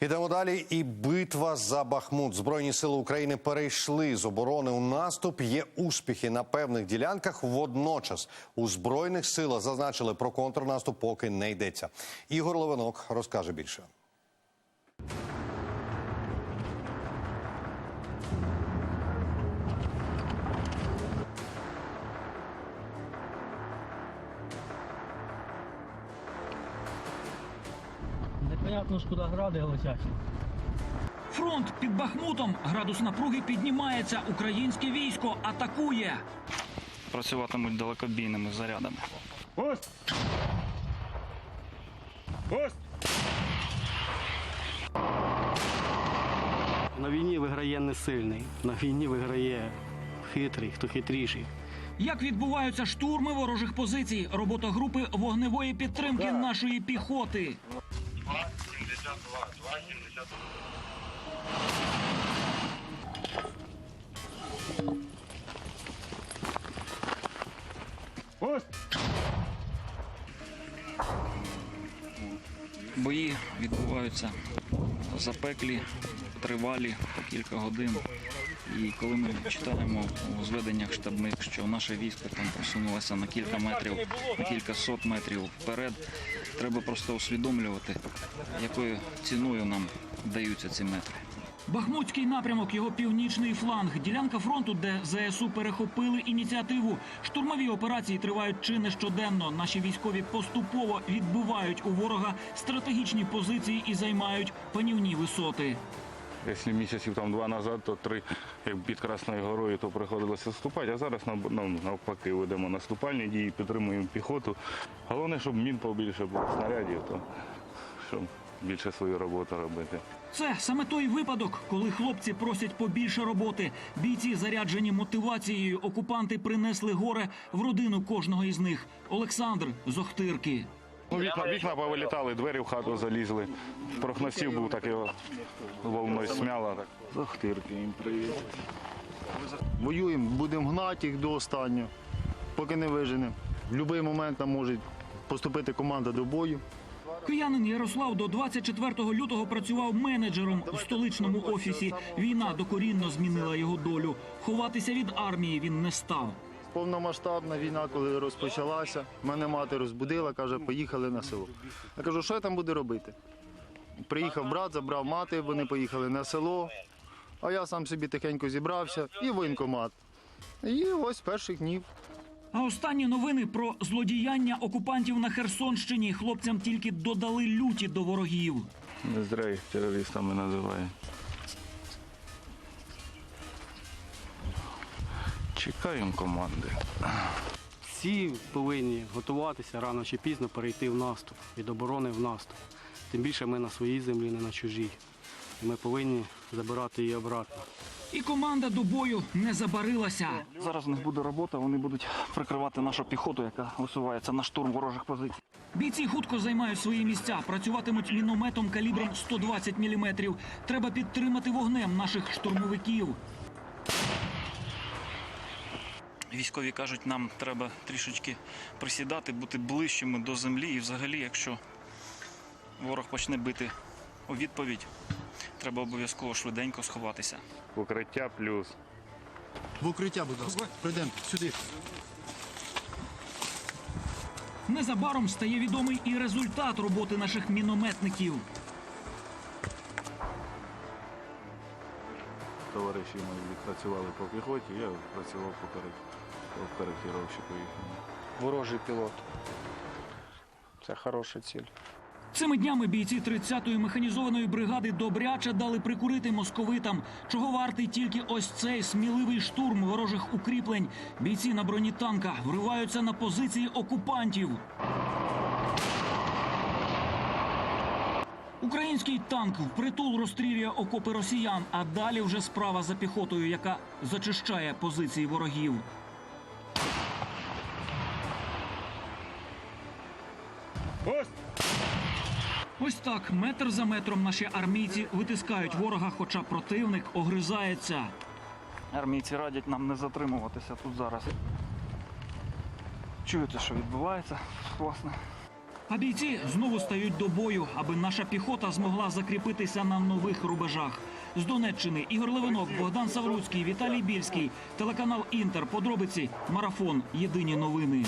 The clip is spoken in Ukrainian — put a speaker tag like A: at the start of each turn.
A: Ідемо далі. І битва за Бахмут. Збройні сили України перейшли з оборони у наступ. Є успіхи на певних ділянках. Водночас у збройних силах зазначили про контрнаступ, поки не йдеться. Ігор Ловинок розкаже більше.
B: Непонятно ж, куди гради летять.
C: Фронт під Бахмутом. Градус напруги піднімається. Українське військо атакує.
D: працюватимуть далекобійними зарядами.
E: Пост! Пост!
B: На війні виграє не сильний, на війні виграє хитрий, хто хитріший.
C: Як відбуваються штурми ворожих позицій? Робота групи вогневої підтримки нашої піхоти.
E: Пост!
D: Бої відбуваються запеклі, тривалі по кілька годин. І коли ми читаємо у зведеннях штабних, що наше військо там просунулося на кілька метрів, на кілька сот метрів вперед, треба просто усвідомлювати, якою ціною нам даються ці метри.
C: Бахмутський напрямок, його північний фланг, ділянка фронту, де ЗСУ перехопили ініціативу. Штурмові операції тривають чи не щоденно. Наші військові поступово відбивають у ворога стратегічні позиції і займають панівні висоти.
E: Якщо місяців там два назад, то три, як під Красною горою, то приходилося вступати, а зараз нам ну, навпаки ведемо наступальні дії, підтримуємо піхоту. Головне, щоб мін побільше було снарядів, то щоб більше свою роботу робити.
C: Це саме той випадок, коли хлопці просять побільше роботи. Бійці заряджені мотивацією. Окупанти принесли горе в родину кожного із них. Олександр з Охтирки.
E: Ну, вікна, вікна повилітали, двері в хату залізли. Прохносів був так його волною смяло.
F: Захтирки їм привіт. Воюємо, будемо гнати їх до останнього, поки не виженемо. В будь-який момент нам може поступити команда до бою.
C: Киянин Ярослав до 24 лютого працював менеджером у столичному офісі. Війна докорінно змінила його долю. Ховатися від армії він не став.
F: Повномасштабна війна, коли розпочалася, мене мати розбудила, каже, поїхали на село. Я кажу, що я там буду робити? Приїхав брат, забрав мати, вони поїхали на село, а я сам собі тихенько зібрався і воєнкомат. І ось з перших днів
C: А останні новини про злодіяння окупантів на Херсонщині хлопцям тільки додали люті до ворогів.
E: Не зря їх терористами називають. Чекаємо команди.
B: Всі повинні готуватися рано чи пізно перейти в наступ, від оборони в наступ. Тим більше ми на своїй землі, не на чужій. І ми повинні забирати її обратно.
C: І команда до бою не забарилася.
D: Зараз у них буде робота, вони будуть прикривати нашу піхоту, яка висувається на штурм ворожих позицій.
C: Бійці хутко займають свої місця, працюватимуть мінометом калібром 120 мм. Треба підтримати вогнем наших штурмовиків.
D: Військові кажуть, нам треба трішечки присідати, бути ближчими до землі. І взагалі, якщо ворог почне бити у відповідь, треба обов'язково швиденько сховатися.
E: Укриття плюс.
F: в укриття, будь ласка. Прийдемо сюди.
C: Незабаром стає відомий і результат роботи наших мінометників.
E: Товариші мої відпрацювали по піхоті, я працював по по коректировщику їхньому.
G: ворожий пілот. Це хороша ціль.
C: Цими днями бійці 30-ї механізованої бригади добряче дали прикурити московитам. Чого вартий тільки ось цей сміливий штурм ворожих укріплень. Бійці на броні танка вриваються на позиції окупантів. Український танк впритул розстрілює окопи росіян, а далі вже справа за піхотою, яка зачищає позиції ворогів. Ось так, метр за метром наші армійці витискають ворога, хоча противник огризається.
D: Армійці радять нам не затримуватися тут зараз. Чуєте, що відбувається, власне.
C: А бійці знову стають до бою, аби наша піхота змогла закріпитися на нових рубежах. З Донеччини Ігор Левинок, Богдан Савруцький, Віталій Більський, телеканал Інтер. Подробиці марафон. Єдині новини.